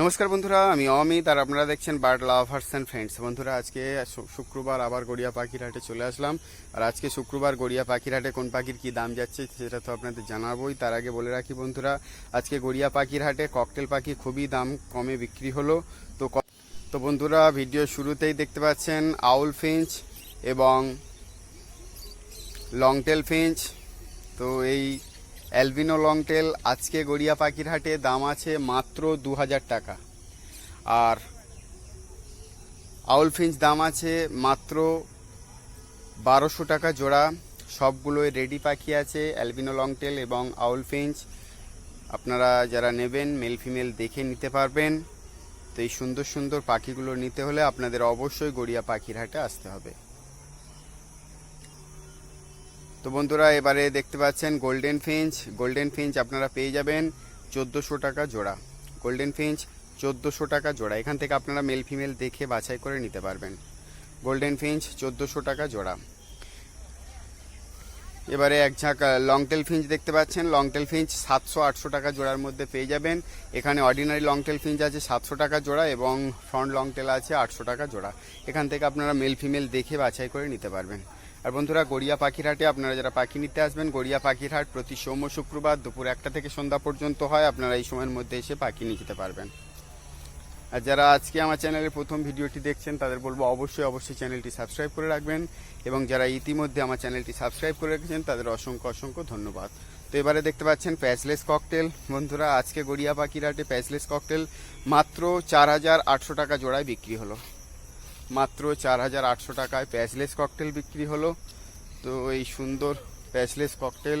নমস্কার বন্ধুরা, আমি অমিত আর আপনারা দেখছেন বার্ড লাভার্স অ্যান্ড ফ্রেন্ডস বন্ধুরা, আজকে শুক্রবার আবার গড়িয়া পাখির হাটে চলে আসলাম। আর আজকে শুক্রবার গড়িয়া পাখির হাটে কোন পাখির কি দাম যাচ্ছে সেটা তো আপনাদের জানাবোই। তার আগে বলে রাখি বন্ধুরা, আজকে গড়িয়া পাখির হাটে ককটেল পাখি খুবই দাম কমে বিক্রি হলো। তো তো বন্ধুরা, ভিডিও শুরুতেই দেখতে পাচ্ছেন আউল ফিঞ্চ এবং লংটেল ফিঞ্চ। তো এই অ্যালবিনো লংটেল আজকে গড়িয়া পাখির হাটে দাম আছে মাত্র দু হাজার টাকা। আর আউল ফিঞ্চ দাম আছে মাত্র বারোশো টাকা জোড়া। সবগুলোই রেডি পাখি আছে অ্যালবিনো লংটেল এবং আউল ফিঞ্চ। আপনারা যারা নেবেন মেল ফিমেল দেখে নিতে পারবেন। তো এই সুন্দর সুন্দর পাখিগুলো নিতে হলে আপনাদের অবশ্যই গড়িয়া পাখির হাটে আসতে হবে। তো বন্ধুরা, এবারে দেখতে পাচ্ছেন গোল্ডেন ফিঞ্চ গোল্ডেন ফিঞ্চ আপনারা পেয়ে যাবেন চোদ্দোশো টাকা জোড়া। গোল্ডেন ফিঞ্চ চোদ্দোশো টাকা জোড়া। এখান থেকে আপনারা মেল ফিমেল দেখে বাছাই করে নিতে পারবেন। গোল্ডেন ফিঞ্চ চোদ্দোশো টাকা জোড়া। এবারে এক ঝাঁক লংটেল ফিঞ্চ দেখতে পাচ্ছেন। লংটেল ফিঞ্চ সাতশো আটশো টাকা জোড়ার মধ্যে পেয়ে যাবেন। এখানে অর্ডিনারি লংটেল ফিঞ্চ আছে সাতশো টাকা জোড়া এবং ফ্রন্ট লংটেল আছে আটশো টাকা জোড়া। এখান থেকে আপনারা মেল ফিমেল দেখে বাছাই করে নিতে পারবেন। আর বন্ধুরা, গড়িয়া পাখিরহাটে আপনারা যারা পাখি নিতে আসবেন, গড়িয়া পাখিরহাট প্রতি সোম শুক্রবার দুপুর একটা থেকে সন্ধ্যা পর্যন্ত হয়। আপনারা এই সময়ের মধ্যে এসে পাখি নিয়ে যেতে পারবেন। আর যারা আজকে আমার চ্যানেলের প্রথম ভিডিওটি দেখছেন, তাদের বলব অবশ্যই অবশ্যই চ্যানেলটি সাবস্ক্রাইব করে রাখবেন এবং যারা ইতিমধ্যে আমার চ্যানেলটি সাবস্ক্রাইব করে রেখেছেন, তাদের অসংখ্য অসংখ্য ধন্যবাদ। তো এবারে দেখতে পাচ্ছেন প্যাচলেস ককটেল। বন্ধুরা, আজকে গড়িয়া পাখির হাটে প্যাচলেস ককটেল মাত্র চার হাজার আটশো টাকা জোড়ায় বিক্রি হলো। মাত্র চার হাজার আটশো টাকায় প্যাচলেস ককটেল বিক্রি হলো। তো এই সুন্দর প্যাচলেস ককটেল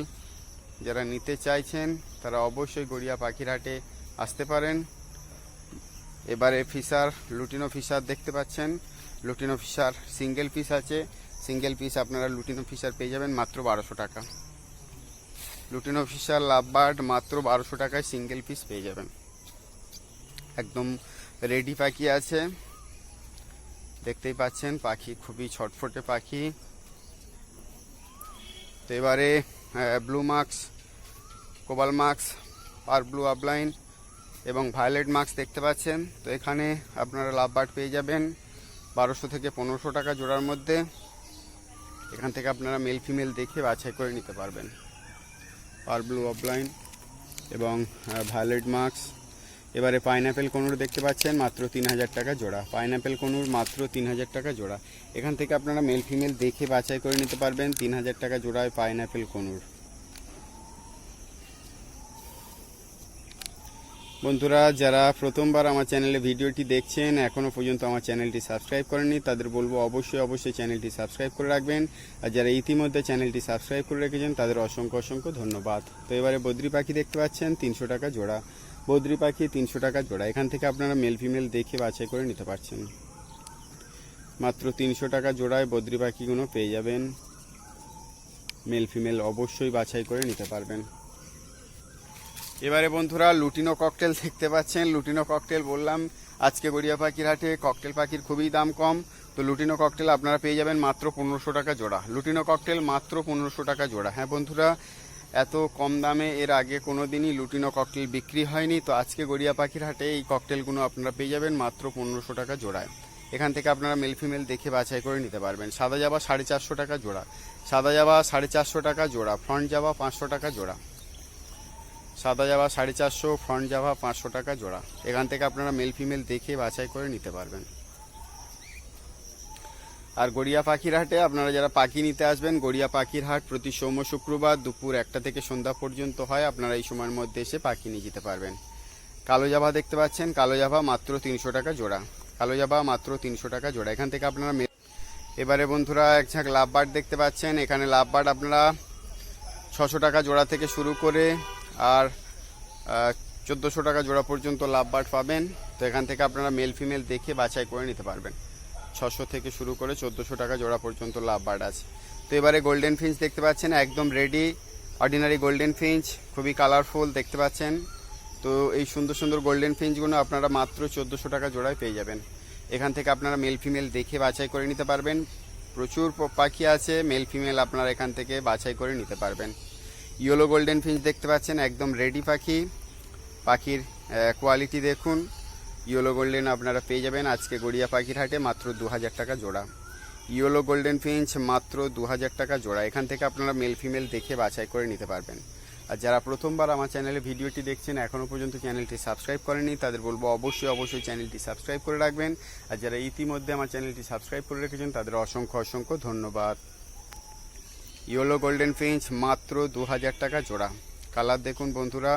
যারা নিতে চাইছেন, তারা অবশ্যই গড়িয়া পাখির হাটে আসতে পারেন। এবারে ফিসার লুটিনো ফিশার দেখতে পাচ্ছেন। লুটিনো ফিশার সিঙ্গেল পিস আছে। সিঙ্গেল পিস আপনারা লুটিনো ফিশার পেয়ে যাবেন মাত্র বারোশো টাকা। লুটিনো ফিশার লাভবার্ড মাত্র বারোশো টাকায় সিঙ্গেল পিস পেয়ে যাবেন। একদম রেডি পাখি আছে। দেখতেই পাচ্ছেন, পাখি খুবই ছটফটে পাখি। তো এবারে ব্লু মার্কস কোবাল মার্কস আর ব্লু আপলাইন এবং ভায়োলেট মার্কস দেখতে পাচ্ছেন। তো এখানে আপনারা লাভ বার্ড পেয়ে যাবেন বারোশো থেকে পনেরোশো টাকা জোড়ার মধ্যে। এখান থেকে আপনারা মেল ফিমেল দেখে বাছাই করে নিতে পারবেন। পার ব্লু অফলাইন এবং ভায়োলেট মার্কস এবারে পাইনাপেল কনুর দেখতে পাচ্ছেন, মাত্র তিন হাজার টাকা জোড়া। পাইনাপেল কনুর মাত্র তিন হাজার টাকা জোড়া। এখান থেকে আপনারা মেল ফিমেল দেখে বাছাই করে নিতে পারবেন তিন হাজার টাকা জোড়ায় পাইনাপেল কনুর। বন্ধুরা, যারা প্রথমবার আমার চ্যানেলে ভিডিওটি দেখছেন এখনও পর্যন্ত আমার চ্যানেলটি সাবস্ক্রাইব করেননি, তাদের বলব অবশ্যই অবশ্যই চ্যানেলটি সাবস্ক্রাইব করে রাখবেন। আর যারা ইতিমধ্যে চ্যানেলটি সাবস্ক্রাইব করে রেখেছেন, তাদের অসংখ্য অসংখ্য ধন্যবাদ। তো এবারে বদ্রি পাখি দেখতে পাচ্ছেন, তিনশো টাকা জোড়া। বদ্রি পাখি তিনশো টাকা জোড়া। এখান থেকে আপনারা মেল ফিমেল দেখে বাছাই করে নিতে পারছেন। মাত্র তিনশো টাকা জোড়ায় বদ্রি পাখিগুলো পেয়ে যাবেন। মেল ফিমেল অবশ্যই বাছাই করে নিতে পারবেন। এবারে বন্ধুরা লুটিনো ককটেল দেখতে পাচ্ছেন। লুটিনো ককটেল বললাম, আজকে গড়িয়া পাখির হাটে ককটেল পাখির খুবই দাম কম। তো লুটিনো ককটেল আপনারা পেয়ে যাবেন মাত্র পনেরোশো টাকা জোড়া। লুটিনো ককটেল মাত্র পনেরোশো টাকা জোড়া। হ্যাঁ বন্ধুরা এত কম দামে এর আগে কোনো দিনই লুটিনো ককটেল বিক্রি হয়নি। তো আজকে গড়িয়া পাখির হাটে এই ককটেলগুলো আপনারা পেয়ে যাবেন মাত্র পনেরোশো টাকা জোড়ায়। এখান থেকে আপনারা মেল ফিমেল দেখে বাছাই করে নিতে পারবেন। সাদা জাবা সাড়ে চারশো টাকা জোড়া। সাদা জাবা সাড়ে চারশো টাকা জোড়া। ফ্রন্ট জাবা পাঁচশো টাকা জোড়া। সাদা জাভা সাড়ে চারশো ফ্রন্ট জাভা পাঁচশো টাকা জোড়া। এখান থেকে আপনারা মেল ফিমেল দেখে বাছাই করে নিতে পারবেন। আর গড়িয়া পাখির হাটে আপনারা যারা পাখি নিতে আসবেন, গড়িয়া পাখির হাট প্রতি সোম শুক্রবার দুপুর একটা থেকে সন্ধ্যা পর্যন্ত হয়। আপনারা এই সময়ের মধ্যে এসে পাখি নিয়ে যেতে পারবেন। কালো জাভা দেখতে পাচ্ছেন। কালো জাভা মাত্র তিনশো টাকা জোড়া। কালো জাভা মাত্র তিনশো টাকা জোড়া। এখান থেকে আপনারা এবারে বন্ধুরা এক ঝাঁক লাভ বার্ড দেখতে পাচ্ছেন। এখানে লাভ বার্ড আপনারা ছশো টাকা জোড়া থেকে শুরু করে আর চোদ্দোশো টাকা জোড়া পর্যন্ত লাভ বার্ড পাবেন। তো এখান থেকে আপনারা মেল ফিমেল দেখে বাছাই করে নিতে পারবেন। ছশো থেকে শুরু করে চোদ্দোশো টাকা জোড়া পর্যন্ত লাভ বার্ড আছে। তো এবারে গোল্ডেন ফিঞ্চ দেখতে পাচ্ছেন, একদম রেডি অর্ডিনারি গোল্ডেন ফিঞ্চ খুবই কালারফুল দেখতে পাচ্ছেন। তো এই সুন্দর সুন্দর গোল্ডেন ফিঞ্চগুলো আপনারা মাত্র চোদ্দোশো টাকা জোড়ায় পেয়ে যাবেন। এখান থেকে আপনারা মেল ফিমেল দেখে বাছাই করে নিতে পারবেন। প্রচুর পাখি আছে মেল ফিমেল আপনারা এখান থেকে বাছাই করে নিতে পারবেন। ইয়েলো গোল্ডেন ফিঞ্চ দেখতে পাচ্ছেন, একদম রেডি পাখি। পাখির কোয়ালিটি দেখুন। ইয়েলো গোল্ডেন আপনারা পেয়ে যাবেন আজকে গড়িয়া পাখির হাটে মাত্র দু হাজার টাকা জোড়া। ইয়েলো গোল্ডেন ফিঞ্চ মাত্র দু হাজার টাকা জোড়া। এখান থেকে আপনারা মেল ফিমেল দেখে বাছাই করে নিতে পারবেন। আর যারা প্রথমবার আমার চ্যানেলে ভিডিওটি দেখছেন এখনও পর্যন্ত চ্যানেলটি সাবস্ক্রাইব করেনি তাদের বলব অবশ্যই অবশ্যই চ্যানেলটি সাবস্ক্রাইব করে রাখবেন। আর যারা ইতিমধ্যে আমার চ্যানেলটি সাবস্ক্রাইব করে রেখেছেন, তাদের অসংখ্য অসংখ্য ধন্যবাদ। ইয়েলো গোল্ডেন ফিঞ্চ মাত্র দু হাজার টাকা জোড়া। কালার দেখুন বন্ধুরা,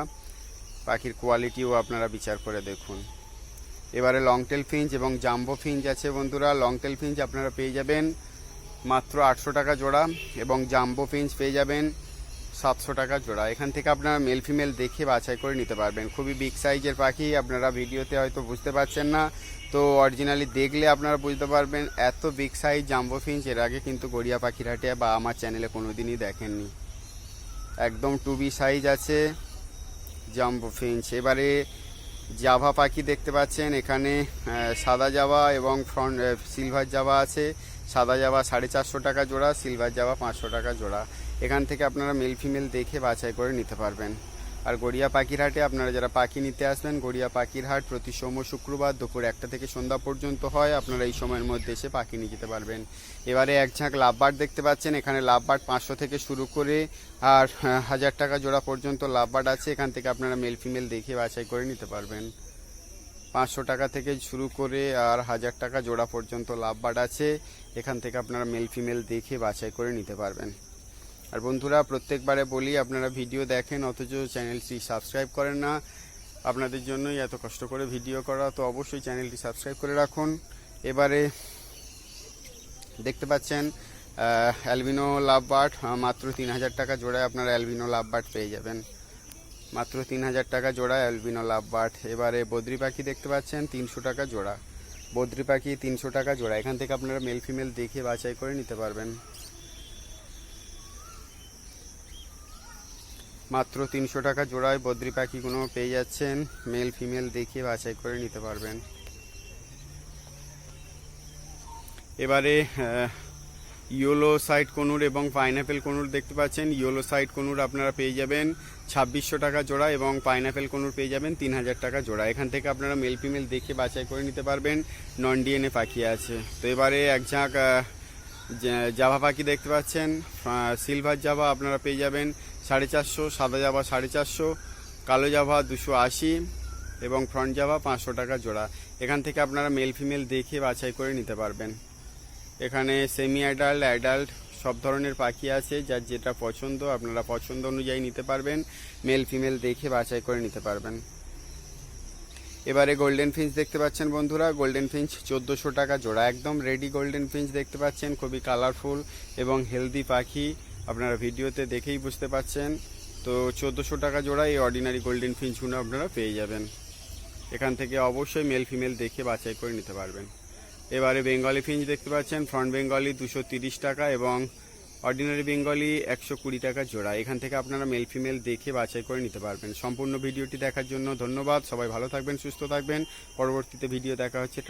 পাখির কোয়ালিটিও আপনারা বিচার করে দেখুন। এবারে লংটেল ফিঞ্চ এবং জাম্বো ফিঞ্চ আছে বন্ধুরা। লংটেল ফিঞ্চ আপনারা পেয়ে যাবেন মাত্র আটশো টাকা জোড়া এবং জাম্বো ফিঞ্চ পেয়ে যাবেন সাতশো টাকা জোড়া। এখান থেকে আপনারা মেল ফিমেল দেখে বাছাই করে নিতে পারবেন। খুবই বিগ সাইজের পাখি, আপনারা ভিডিওতে হয়তো বুঝতে পারছেন না। তো অরিজিনালি দেখলে আপনারা বুঝতে পারবেন, এত বিগ সাইজ জাম্বো ফিঞ্চ এর আগে কিন্তু গড়িয়া পাখির হাটে বা আমার চ্যানেলে কোনো দিনই দেখেননি। একদম টুবি সাইজ আছে জাম্বো ফিঞ্চ এবারে জাভা পাখি দেখতে পাচ্ছেন। এখানে সাদা জাভা এবং ফ্রন্ট সিলভার জাভা আছে। সাদা জাভা সাড়ে চারশো টাকা জোড়া সিলভার জাভা পাঁচশো টাকা জোড়া। এখান থেকে আপনারা মেল ফিমেল দেখে বাছাই করে নিতে পারবেন। আর গড়িয়া পাখির হাটে আপনারা যারা পাখি নিতে আসবেন গড়িয়া পাখির হাট প্রতি সোম শুক্রবার দুপুর একটা থেকে সন্ধ্যা পর্যন্ত হয়। আপনারা এই সময়ের মধ্যে এসে পাখি নিয়ে যেতে পারবেন। এবারে এক ঝাঁক লাভবার্ড দেখতে পাচ্ছেন। এখানে লাভবার্ড পাঁচশো থেকে শুরু করে আর আহ, হাজার টাকা জোড়া পর্যন্ত লাভবার্ড আছে। এখান থেকে আপনারা মেল ফিমেল দেখে বাছাই করে নিতে পারবেন। পাঁচশো টাকা থেকে শুরু করে আর হাজার টাকা জোড়া পর্যন্ত লাভবার্ড আছে। এখান থেকে আপনারা মেল ফিমেল দেখে বাছাই করে নিতে পারবেন। আর বন্ধুরা, প্রত্যেকবারে বলি, আপনারা ভিডিও দেখেন, অথচ চ্যানেলটি সাবস্ক্রাইব করেন না। আপনাদের জন্যই এত কষ্ট করে ভিডিও করা, তো অবশ্যই চ্যানেলটি সাবস্ক্রাইব করে রাখুন। এবারে দেখতে পাচ্ছেন অ্যালবিনো লাভ বার্ড মাত্র তিন হাজার টাকা জোড়ায় আপনারা অ্যালবিনো লাভ বার্ড পেয়ে যাবেন। মাত্র তিন হাজার টাকা জোড়া অ্যালবিনো লাভ বার্ড। এবারে বদ্রি পাখি দেখতে পাচ্ছেন, তিনশো টাকা জোড়া। বদ্রি পাখি তিনশো টাকা জোড়া। এখান থেকে আপনারা মেল ফিমেল দেখে বাছাই করে নিতে পারবেন। মাত্র তিনশো টাকা জোড়ায় বদ্রি পাখিগুলো পেয়ে যাচ্ছেন। মেল, ফিমেল দেখে বাছাই করে নিতে পারবেন। এবারে ইয়োলো সাইড কনুর এবং পাইনাপেল কনুর দেখতে পাচ্ছেন। ইয়োলো সাইড কনুর আপনারা পেয়ে যাবেন ছাব্বিশশো টাকা জোড়া এবং পাইনাপেল কনুর পেয়ে যাবেন তিন হাজার টাকা জোড়া। এখান থেকে আপনারা মেল, ফিমেল দেখে বাছাই করে নিতে পারবেন। নন ডিএনএ পাখি আছে। তো এবারে এক ঝাঁক জাভা পাখি দেখতে পাচ্ছেন। সিলভার জাভা আপনারা পেয়ে যাবেন। সাড়ে চারশো, সাদা জাভা সাড়ে চারশো, কালো জাভা দুশো আশি এবং ফ্রন্ট জাভা পাঁচশো টাকা জোড়া। এখান থেকে আপনারা মেল ফিমেল দেখে বাছাই করে নিতে পারবেন। এখানে সেমি অ্যাডাল্ট অ্যাডাল্ট সব ধরনের পাখি আছে যার যেটা পছন্দ, আপনারা পছন্দ অনুযায়ী নিতে পারবেন। মেল ফিমেল দেখে বাছাই করে নিতে পারবেন। এবারে গোল্ডেন ফিঞ্চ দেখতে পাচ্ছেন বন্ধুরা। গোল্ডেন ফিঞ্চ চোদ্দোশো টাকা জোড়া। একদম রেডি গোল্ডেন ফিঞ্চ দেখতে পাচ্ছেন। খুবই কালারফুল এবং হেলদি পাখি। আপনারা ভিডিওতে দেখেই বুঝতে পাচ্ছেন তো চোদ্দোশো টাকা জোড়া এই অর্ডিনারি গোল্ডেন ফিঞ্চগুলো আপনারা পেয়ে যাবেন। এখান থেকে অবশ্যই মেল ফিমেল দেখে বাছাই করে নিতে পারবেন। এবারে বেঙ্গলি ফিঞ্চ দেখতে পাচ্ছেন ফ্রন্ট বেঙ্গলি দুশো টাকা এবং অর্ডিনারি বেঙ্গলি একশো কুড়ি টাকা জোড়া। এখান থেকে আপনারা মেল ফিমেল দেখে বাছাই করে নিতে পারবেন। সম্পূর্ণ ভিডিওটি দেখার জন্য ধন্যবাদ। সবাই ভালো থাকবেন, সুস্থ থাকবেন। পরবর্তীতে ভিডিও দেখা হচ্ছে